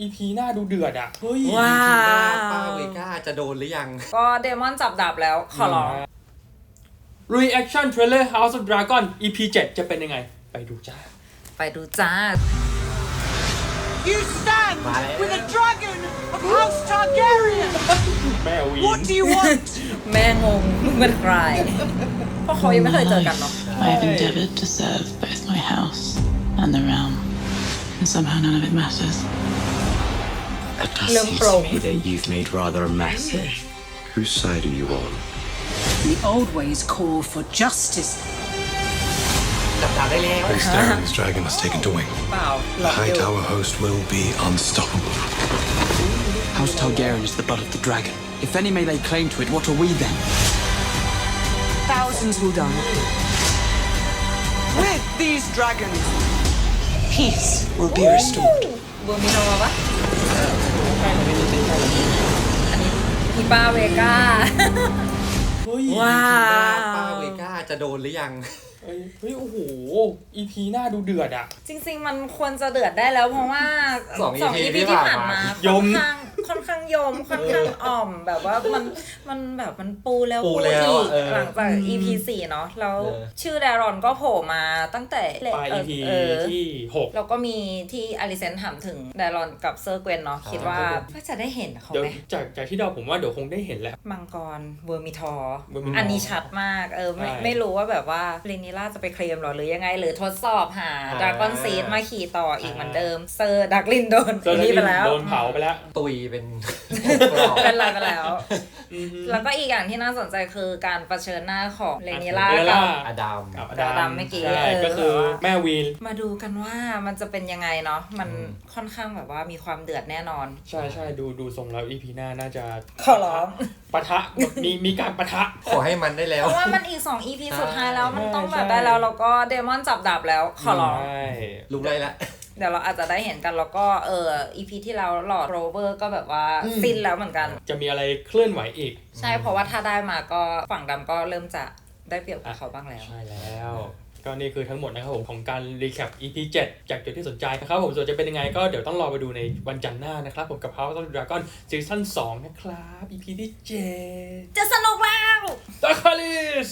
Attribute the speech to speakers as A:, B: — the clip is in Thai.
A: EP หน้าดูเดือดอะ เฮ้ย
B: ว้า
C: ป้าวเวก้าจะโดนหรือยัง
B: ก็เดมอนจับดับแล้วขอร้อง
A: Reaction Trailer House of Dragon EP 7 จะเป็นยังไง ไปดูจ้า
B: ไปดูจ้า
D: You stand
C: Vale.
D: with a dragon of House Targaryen!
A: แม่วีน
D: What do you want?
B: แม่งงมึงเป็นใครเพราะเขายังไม่เคยเจอกันเนาะ
E: I have endeavored to serve both my house and the realm, and somehow none of it matters.
F: It does
B: Lum
F: seem
B: plum.
F: to me that you've made rather a mess. Whose side are you on?
D: The old ways call for justice.
C: จับดาบได้แล้ว
G: Starling's dragon has taken to wing.
B: เปล่าหล
G: The
B: อกอ
G: High
B: ยู่
G: Tower host will be unstoppable.
H: House Targaryen is the blood of the dragon. If any may lay claim to it, what are we then?
D: Thousands will die. With these dragons, peace will be restored.
B: บูมิโนมาปะ อันนี้พีป้าเวก้า
A: เฮ้ย
B: ว้า
C: ป้าเวก้าจะโดนหรือยัง
A: เฮ้ยเฮ้ยโอ้โห EP หน้าดูเดือดอะ
B: จริง ๆ มันควรจะเดือดได้แล้วเพราะว่า
C: สอง EP
B: ที่
C: ที่
B: ผ่า
C: น
B: มา
A: ยม
B: นข้างค่อนข้าง ยมค่อนข้างอ่อมแบบว่ามันมันแบบมันปูแล้ว
C: ปูแล้ว
B: อีก
C: เออ
B: หลังจาก EP สี่เนาะแล้ว
C: เออ
B: ชื่อแดรอนก็โผล่มาตั้งแต่
A: ปลาย
B: เออ
A: EP
B: เออ
A: ที่6
B: แล้วก็มีที่อลิเซนถามถึงแดรอนกับเซอร์เกวนเนาะคิดว่าว่าจะได้เห็นเขา
A: เดี๋ยว
B: ไหม
A: จากจากที่เดาผมว่าเดี๋ยวคงได้เห็นแหละ
B: มังกรเวอร์มิทอร์
A: เวอร์มิทอร์
B: อันนี้ชัดมากเออไม่
A: ใช่
B: ไม่รู้ว่าแบบว่าเรนิล่าจะไปเคลมหรอหรือยังไง หรือทดสอบหา
C: อ่า
B: ดากอนซีดมาขี่ต่ออีกเหมือนเดิมเซอร์ดักลินโดน
A: เจอ
B: นี่ไปแล้ว
A: โดนเผาไปแล้ว
C: ตุยเป็น
B: เป็นไรไปแล้ว
A: อือฮึ
B: แล้วก็อีกอย่างที่น่าสนใจคือการประชิญหน้าของเรนิล่า
A: เรนิล่า
B: กับ
C: อดัม
A: กับอ
B: ดาดำเมื่อกี้
A: ใช่
B: เออ
A: ก็คือแม่วีน
B: มาดูกันว่ามันจะเป็นยังไงเนาะมันค่อนข้างแบบว่ามีความเดือดแน่นอน
A: ใช่ใช่ดูดูทรงแล้ว EP หน้าน่าจะ
B: ขอร้อง
A: ปะทะมีมีการปะทะ
C: ขอให้มันได้แล้ว
B: เพราะว่ามันอีก 2 EP สุดท้ายแล้วมันต้องแบบ
A: ใช่
B: ได้แล้วแล้วก็เดมอนจับดับแล้วขอร้อง
A: ใช่
C: ลุกได้ละ
B: เดี๋ยวเราอาจจะได้เห็นกันแล้วก็เออ EP ที่แล้วหลอดโรเวอร์ก็แบบว่าสิ้นแล้วเหมือนกัน
A: จะมีอะไรเคลื่อนไหวอีก
B: ใช่เพราะว่าถ้าได้มาก็ฝั่งดำก็เริ่มจะได้เปรียบกับเขาบ้างแล้ว
A: ใช่แล้ว ก็นี่คือทั้งหมดนะครับผมของการรีแคป EP 7 จากจุดที่สนใจนะครับผมส่วนจะเป็นยังไงก็เดี๋ยวต้องรอไปดูในวันจันทร์หน้านะครับผมกับ House of Dragon ซีซั่น2นะครับ EP ที่7
B: จะสนุกแล้ว
A: ดาคาลิส